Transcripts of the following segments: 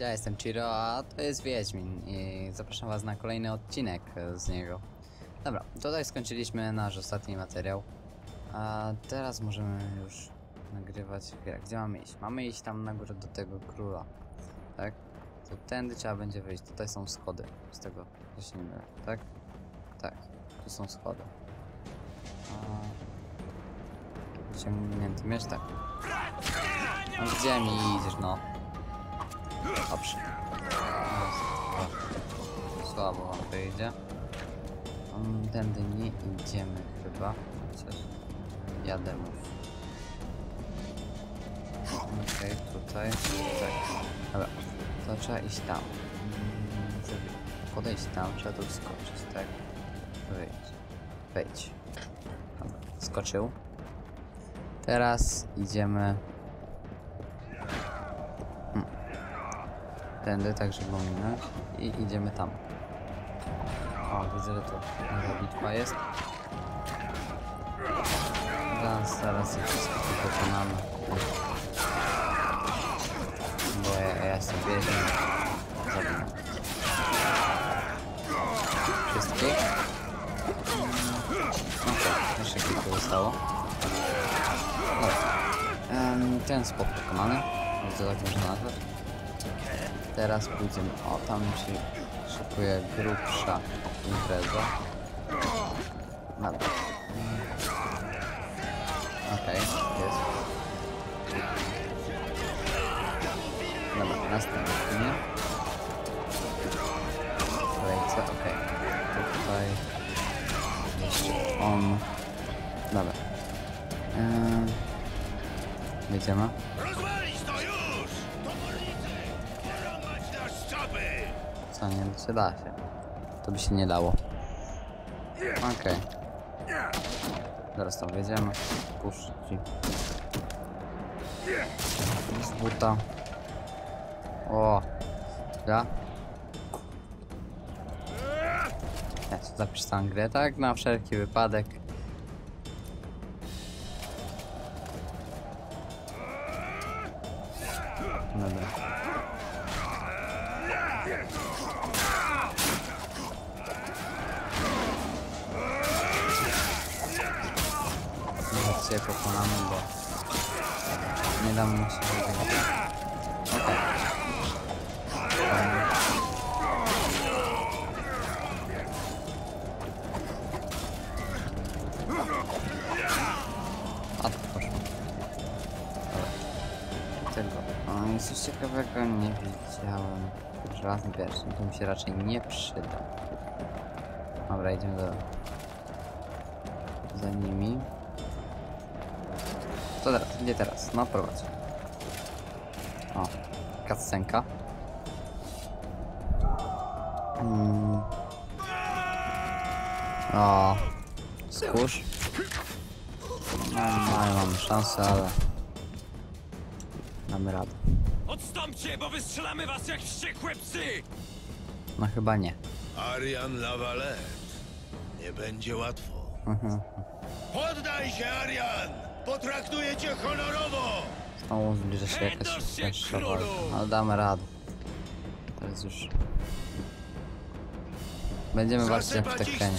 Cześć, ja jestem Chiro, a to jest Wiedźmin i zapraszam was na kolejny odcinek z niego. Dobra, tutaj skończyliśmy nasz ostatni materiał, a teraz możemy już nagrywać grę. Gdzie mamy iść? Mamy iść tam na górę do tego króla, tak? To tędy trzeba będzie wyjść, tutaj są schody, z tego że się nie mylę, tak? Tak, tu są schody. A... Wyciągnięty miecz, tak. No gdzie mi idziesz, no? Dobrze. Słabo wam to idzie. Tędy nie idziemy chyba. Chociaż jadę mów. Okej, tutaj. Tak. Dobra. To trzeba iść tam. Mm, podejść tam, trzeba tu skoczyć, tak? Wejdź. Wejdź. Dobra. Skoczył. Teraz idziemy tędy, tak żeby ominąć i idziemy tam. O, widzę, że to nowa bitwa jest. Zaraz, zaraz je wszystko pokonamy. Bo ja, ja jestem wiedźmą. Zabijam. Wszystkich? Okej, jeszcze kilku zostało. Dobra. Ten spot pokonany. To tak można nazwać. Teraz pójdziemy. O, tam się szykuje grubsza impreza. Dobra. Okej, jest. Dobra, następnie. Kolejce, okej. Tutaj jeszcze on. Dobra. Ehm. Jedziemy. Co, nie da się? To by się nie dało. Okej. Zaraz tam wjedziemy. Puszci. Z buta. O! Ja? Ja tu zapisz tam grę, tak? Na wszelki wypadek. Dobra. Cię pokonamy, bo nie dam mu się wygrać. To poszło. Coś ciekawego nie widziałem. Żelazny pierwszy, to mi się raczej nie przyda. Dobra, idziemy do... za nimi. Co teraz? Gdzie teraz? No prowadź. O, kascenka. Mm. O, skórz. No, no, mamy szansę, ale damy radę. Odstąpcie, bo wystrzelamy was jak wściekłe psy! No chyba nie. Arian Lavalette. Nie będzie łatwo. Mhm. Poddaj się, Arian! Potraktuję cię honorowo! Znowu zbliża się jakaś cięższa walka. Ale damy radę. Teraz już... Będziemy walczyć jak w Tekkenie.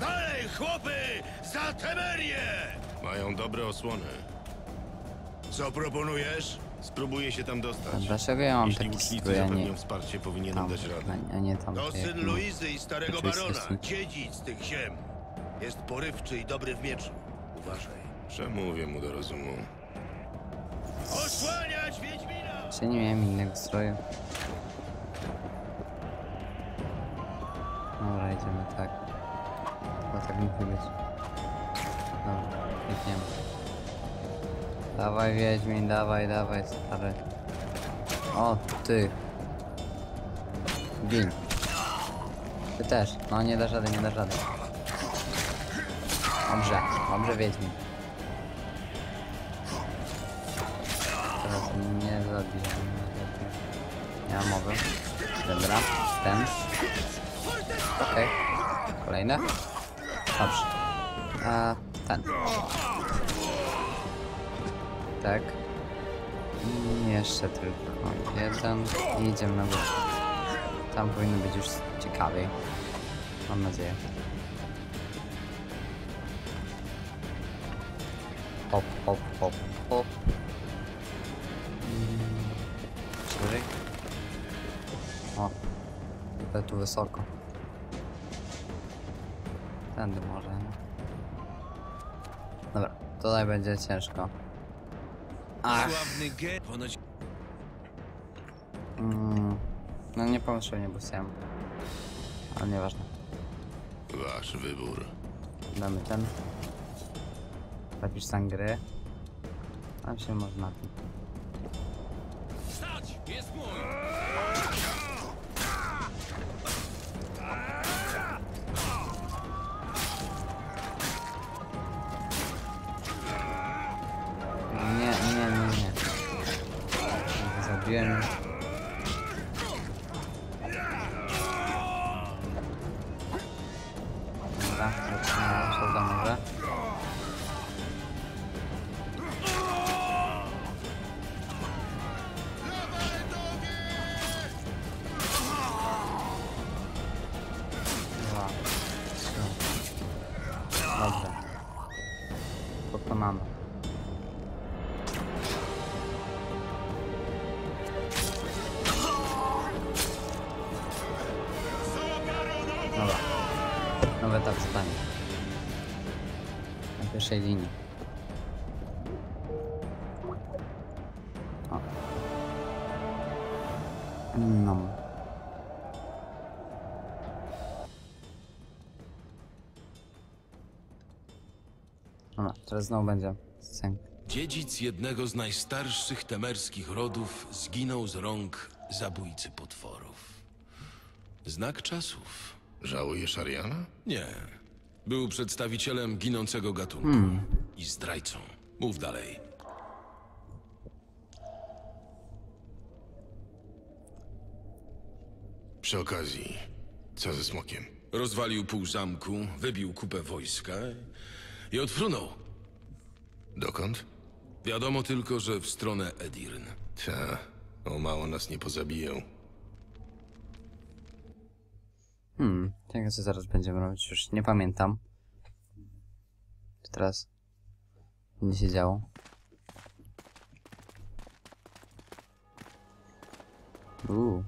Dalej, chłopy! Za Temerię! Mają dobre osłony. Co proponujesz? Spróbuję się tam dostać. Dlaczego ja mam Jeśli taki strój, a nie wsparcie, powinienem tam, dać radę. a- nie tam. To syn. Luizy i starego barona, dziedzic tych ziem. Jest porywczy i dobry w mieczu. Uważaj. Przemówię mu do rozumu. Osłaniać Wiedźmina! Czy nie miałem innego stroju? Dobra, idziemy tak. Chyba tak musi być. Dobra, biegniemy. Dawaj Wiedźmin, dawaj, dawaj stary. O, ty. Gin. Ty też. No nie dasz rady, nie dasz rady. Dobrze, dobrze Wiedźmin. Teraz nie zabijam. Nie mam mowy. Dobra, ten. Okej. Kolejne. Dobrze. A ten. Tak. Nie Jeszcze tylko jeden i idziemy na górę. Tam powinno być już ciekawiej. Mam nadzieję. Hop, hop, hop, hop. O, ale tu wysoko. Tędy może, nie? Dobra, tutaj będzie ciężko. Ach, Sławny ge... Ponoć... mm, no nie pomyślałem, nie busiem. Ale nieważne. Wasz wybór. Damy ten. Zapisz stan gry. Tam się można. Stać! Zabiłem już. Dobra. Dwa, trzy. Dobrze. Pokonamy. Pierwszej linii. O. No. Dobra, teraz znowu będzie scenka. Dziedzic jednego z najstarszych temerskich rodów zginął z rąk zabójcy potworów. Znak czasów. Żałujesz Ariana? Nie. Był przedstawicielem ginącego gatunku i zdrajcą. Mów dalej. Przy okazji, co ze smokiem? Rozwalił pół zamku, wybił kupę wojska i odfrunął. Dokąd? Wiadomo tylko, że w stronę Edirn. Ta, o mało nas nie pozabiją. Hmm, tego co zaraz będziemy robić, już nie pamiętam. Co teraz będzie się działo? Uuu,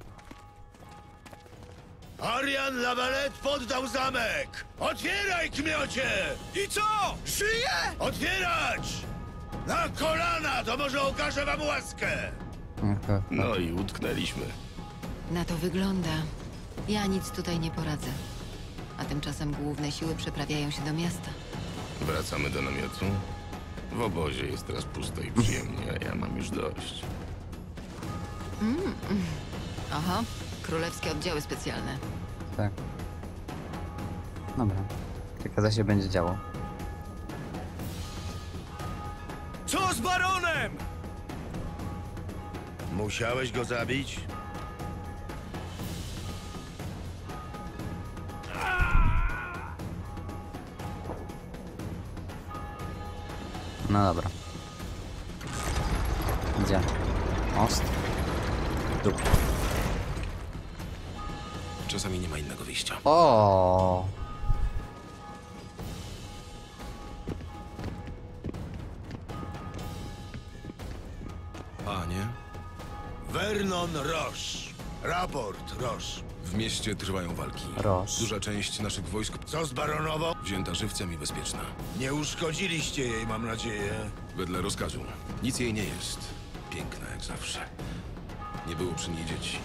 Arian Lawalet poddał zamek! Otwieraj, kmiocie! I co? Żyje? Otwierać! Na kolana, to może okaże wam łaskę! No i utknęliśmy. Na to wygląda. Ja nic tutaj nie poradzę. A tymczasem główne siły przeprawiają się do miasta. Wracamy do namiotu. W obozie jest teraz pusto i przyjemnie, a ja mam już dość. Aha, królewskie oddziały specjalne. tak. Dobra, tylko za się będzie działo. Co z baronem? Musiałeś go zabić? No dobra. Gdzie? Most? Tu. Czasami nie ma innego wyjścia. O. Panie, Vernon Roche. Raport Roche. W mieście trwają walki. Roż. Duża część naszych wojsk Co z baronową? wzięta żywcem i bezpieczna. Nie uszkodziliście jej, mam nadzieję. Wedle rozkazu. Nic jej nie jest. Piękna jak zawsze. Nie było przy niej dzieci.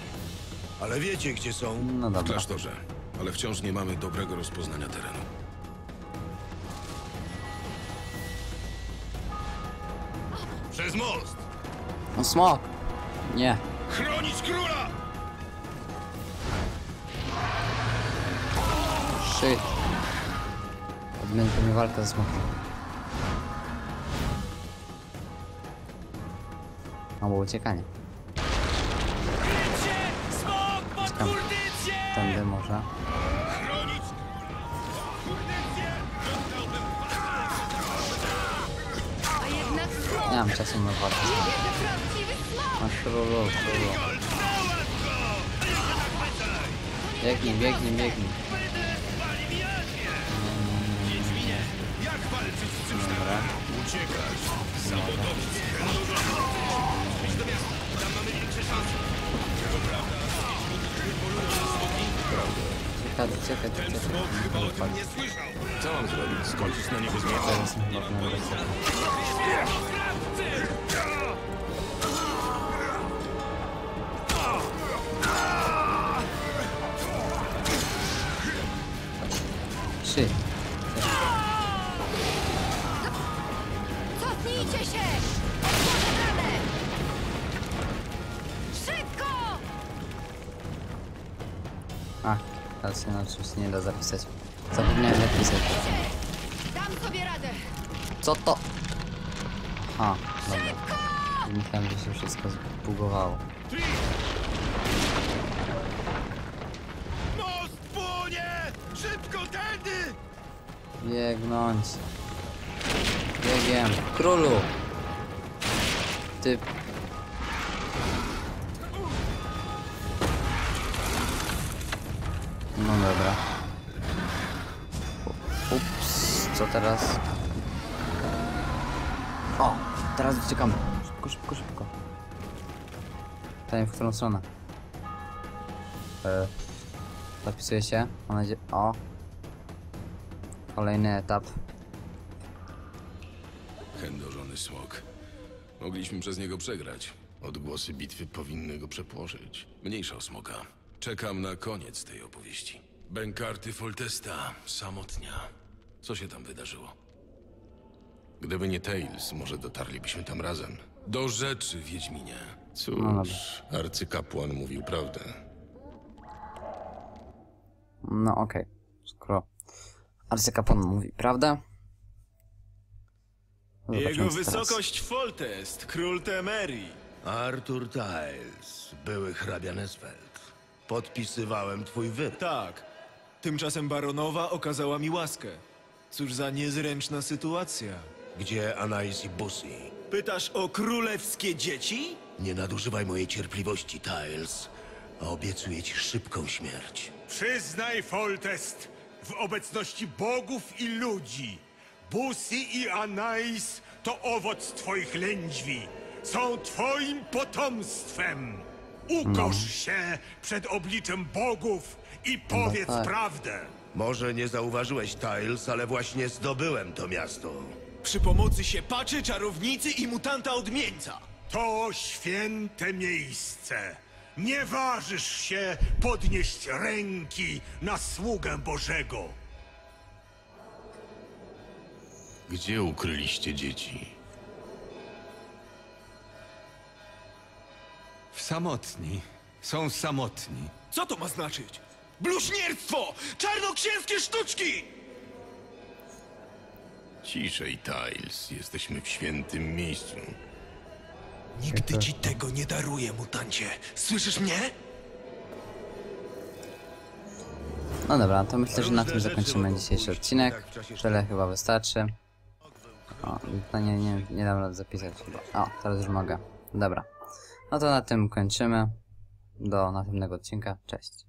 Ale wiecie, gdzie są? No W dobra. klasztorze. Ale wciąż nie mamy dobrego rozpoznania terenu. Przez most! No smok! Nie. Chronić króla! Shit. Odmień pewnie walkę ze smokiem. Albo uciekanie. Kurdycję! Tędy może. Chronić kurdycję! Dostałbym A jednak smok! Nie mam czasu na walkę. Nie wierzę, prawdziwy smok! Na królu, królu. Biegnij, biegnij, biegnij. Dobra. Czekaj, czekaj, czekaj. Co mam zrobić? Skończyć na niego zmierzać? Teraz chyba w nowym Się na oczywiście nie da zapisać. Zapomniałem zapisać. Dam sobie radę! Co to? A, dobra. Myślałem, że się wszystko zbugowało. Most płonie! Szybko tędy! Biegnąć. Biegiem. Królu! Ty... No dobra. Ups, co teraz? O, teraz uciekamy. Szybko, szybko, szybko. Pytanie, w którą stronę? E, zapisuje się. Mam nadzieję... O, Kolejny etap. Chędożony smok. Mogliśmy przez niego przegrać. Odgłosy bitwy powinny go przepłoszyć. Mniejsza o smoka. Czekam na koniec tej opowieści. Bękarty Foltesta, samotnia. Co się tam wydarzyło? Gdyby nie Tails, może dotarlibyśmy tam razem. Do rzeczy, Wiedźminie. Cóż, arcykapłan mówił prawdę. No okej. Skoro arcykapłan mówi prawdę. Jego co teraz. wysokość Foltest, król Temerii. Arthur Tiles, były hrabia Nesfeld. Podpisywałem twój wyrok. Tak. Tymczasem baronowa okazała mi łaskę. Cóż za niezręczna sytuacja. Gdzie Anais i Bussy? Pytasz o królewskie dzieci? Nie nadużywaj mojej cierpliwości, Tiles. A obiecuję ci szybką śmierć. Przyznaj, Foltest, w obecności bogów i ludzi, Busi i Anais to owoc twoich lędźwi. Są twoim potomstwem. Ukosz się przed obliczem bogów i powiedz tak. prawdę. Może nie zauważyłeś, Tiles, ale właśnie zdobyłem to miasto. Przy pomocy siepaczy, czarownicy i mutanta odmieńca. To święte miejsce. Nie ważysz się podnieść ręki na sługę Bożego. Gdzie ukryliście dzieci? Samotni. Są samotni. Co to ma znaczyć? Bluźnierstwo! Czarnoksięskie sztuczki! Ciszej, Tiles. Jesteśmy w świętym miejscu. Nigdy ci tego nie daruję, mutancie. Słyszysz mnie? No dobra, to myślę, że na tym zakończymy dzisiejszy odcinek. tak Tyle chyba wystarczy. O, to nie, nie, nie dam rady zapisać chyba. O, teraz już mogę. Dobra. No to na tym kończymy. Do następnego odcinka. Cześć.